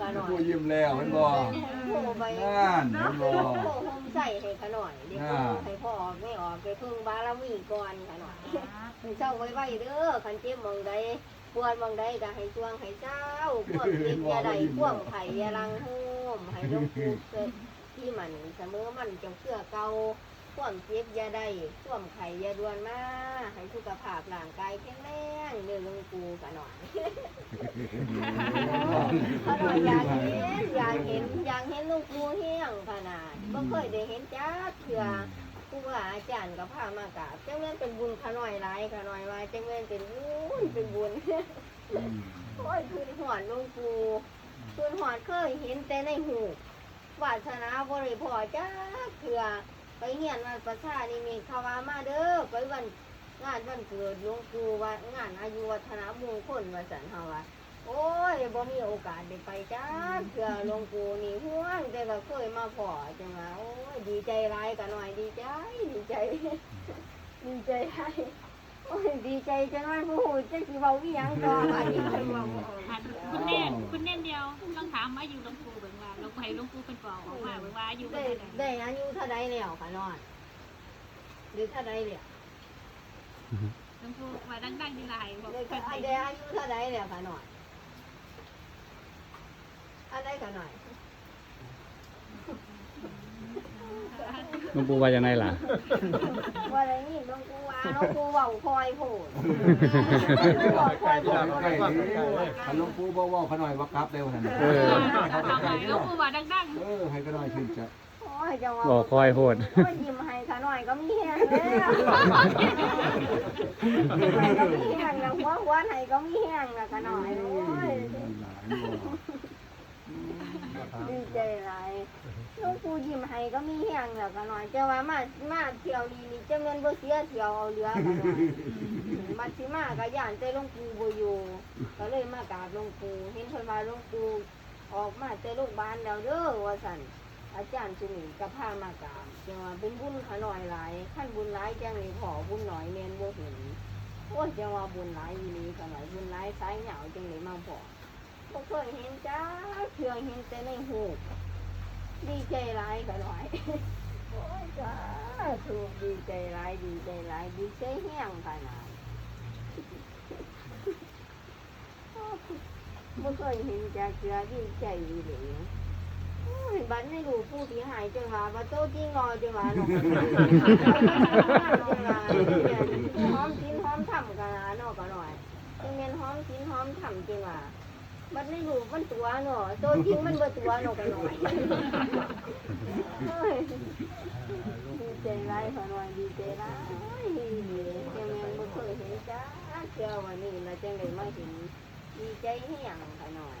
ขะหน่อยผู้ยิ้มแล้วเห็นบ่โอ้ไปนั่นเห็นบ่โอ้โหมใส่ให้ขะหน่อยเด็กอ่าให้พ่อออกไม่ออกไปพึ่งบารมีก่อนขะหน่อยให้เจ้าไว้ไว้เด้อคันเจ็บหมองใดปวดหมองใดก็ให้ช่วงให้เจ้าควบเจ็บอย่าใดควบไข่อย่าลังโฮมให้หลวงปู่เกิดที่มันเสมอมันจงเชื่อเก่าควบเจ็บอย่าใดควบไข่อย่าดวนมาให้สุขภาพร่างกายแข็งแรง เด้อหลวงปู่ขะหน่อยขนาดอยากเห็นอยากเห็นอยากเห็นลูกปูเฮียงขนาดบ่เคยได้เห็นจ้าเถื่อผู้ว่าอาจารย์ก็พามากราบจังแม่นเป็นบุญขน่อยหลายขน่อยว่าจังแม่นเป็นบุญเป็นบุญอืมโอ้ยคืนหอดหลวงปูคืนหอดเคยเห็นแต่ในหูวาสนาบ่ได้พอจ้าเถื่อไปเฮียนวันประชานี่มีขาวามาเด้อไปวัน งานวันเกิดหลวงปู่ว่างานอายุวัฒนมงคลว่าสันเฮาว่าโอ้ยบ่มีโอกาสได้ไปจ้าเพื่อหลวงปู่นี่ห่วงแต่ก็เคยมาพอจังว่าโอ้ยดีใจร้ายกันหน่อยดีใจดีใจ ดีใจร้ายโอ้ยดีใจจังว่าผู้จะสิเว้าอีหยังต่ออันนี้เพิ่นเว้าบ่ออกอะคุณเน่นคุณเน่นเดียวต้องถามว่าอยู่หลวงปู่เบิ่งว่าหลวงปู่ให้หลวงปู่เป็นปอกออกมาเบิ่งว่าอยู่ได้กันได้ได้อายุเท่าใดแล้วค่ะนอนหรือเท่าใดแล้ว หลวงปู่ว่าดังๆดีหลายบอกได้เพิ่นอัให้นใดอายุเท่าใดแล้วค่ะนอนอันใดค่ะหน่อยหลวงปู่ว่าอย่างไรล่ะว่าอะไรนี่หลวงปู่ว่าหลวงปู่เว้าคอยโพดใกล้ที่เราใกล้นี่คันหลวงปู่บ่เว้าขน่อยว่ากลับเร็วนั่นเออถามหน่อยหลวงปู่ว่าดังเออให้ก็น้อยชื่นใจโอ้ยจังหวะบอกคอยโพดโอ้ยยิ้มให้ขา หน่อยก็มีแห้งแล้วไห้ก็มีแห้งแล้วหัวหัวให้ก็มีแห้งแล้วขาหน่อยโอ้ยดีใจหลายลูกปูยิ้มให้ก็มีแห้งแล้วขาหน่อยจะว่ามามาเที่ยวนี้นี่จะเงินบ่เสียเที่ยวเอาเรือขาหน่อมาสิมาก็ย่านแต่หลงปู่บ่อยู่ก็เลยมากราบลงปู่เห็นเพิ่นว่าลงปู่ออกมาแต่โรงพยาบาลแล้วเด้อว่าซั่น อาจารย์จุนีก็พามากราบจังว่าเป็นบุญขาน้อยหลายขั้นบุญหลายจังเลยขอบุญหน่อยเนียนบ่เห็นโอ้ยจังว่าบุญหลายอีนี้ก็หน่อยบุญหลายสายเหงาจังเลยมาพอบ่เคยเห็นจ้าเชื่อเห็นแต่ในหูดีใจหลายก็หน่อยโอ้ยจ้าถูกดีใจหลายดีใจหลายดีใจแห้งขนาดบ่เคยเห็นจ้าเชื่อดีใจอีหลีโอ้ย บันไม่รู้ผู้ที่หายจังหวะบัโตจริงรอจังหวะหนอกจังหวะหอมชิ้นหอมทำกันนะนอกกันหน่อยจังเมนหอมชิ้นหอมทำจังหวะบันไม่รู้มันตัวเนาะโตจริงมันบ่ตัวเนอกกันหน่อยเฮ้ยดีใจไรขอหน่อยดีใจไรจังเมนบ่เคยเห็นจ้าเชื่อวันนี้เราจังเลยมาเห็นดีใจให้หยังขอหน่อย